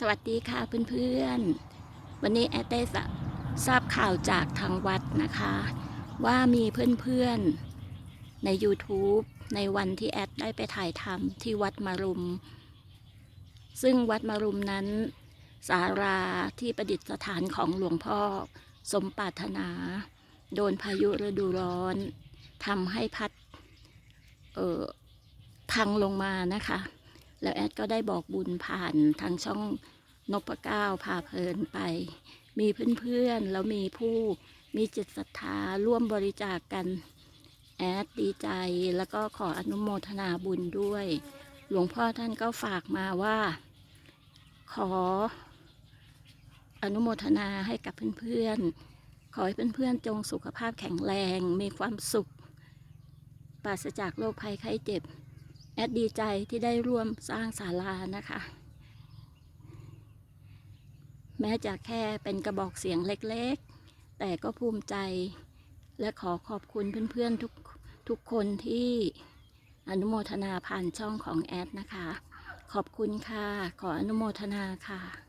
สวัสดีค่ะเพื่อนๆ วันนี้แอดได้ทราบข่าวจากทางวัดนะคะ ว่ามีเพื่อนๆ ใน YouTube ในวันที่แอดได้ไปถ่ายทำที่วัดมารุม ซึ่งวัดมารุมนั้นสาราที่ประดิษฐานของหลวงพ่อ สมปรารถนา โดนพายุฤดูร้อนทำให้พัด เอ่อ พังลงมานะคะ แล้วแอดก็ได้บอกบุญผ่านทางช่องนพเก้าพาเพลินไป มีเพื่อนๆ แล้วมีผู้มีจิตศรัทธาร่วมบริจาคกกันแอดดีใจแล้วก็ขออนุโมทนาบุญด้วย หลวงพ่อท่านก็ฝากมาว่า ขอ อนุโมทนาให้กับเพื่อนๆ ขอให้เพื่อนๆ จงสุขภาพแข็งแรง มีความสุข ปราศจากโรคภัยไข้เจ็บ แอดดีใจที่ได้ร่วมสร้างศาลานะคะ แม้จะแค่เป็นกระบอกเสียงเล็กๆ แต่ก็ภูมิใจ และขอขอบคุณเพื่อนๆทุกทุกคนที่อนุโมทนาผ่านช่องของแอดนะคะ ขอบคุณค่ะ ขออนุโมทนาค่ะ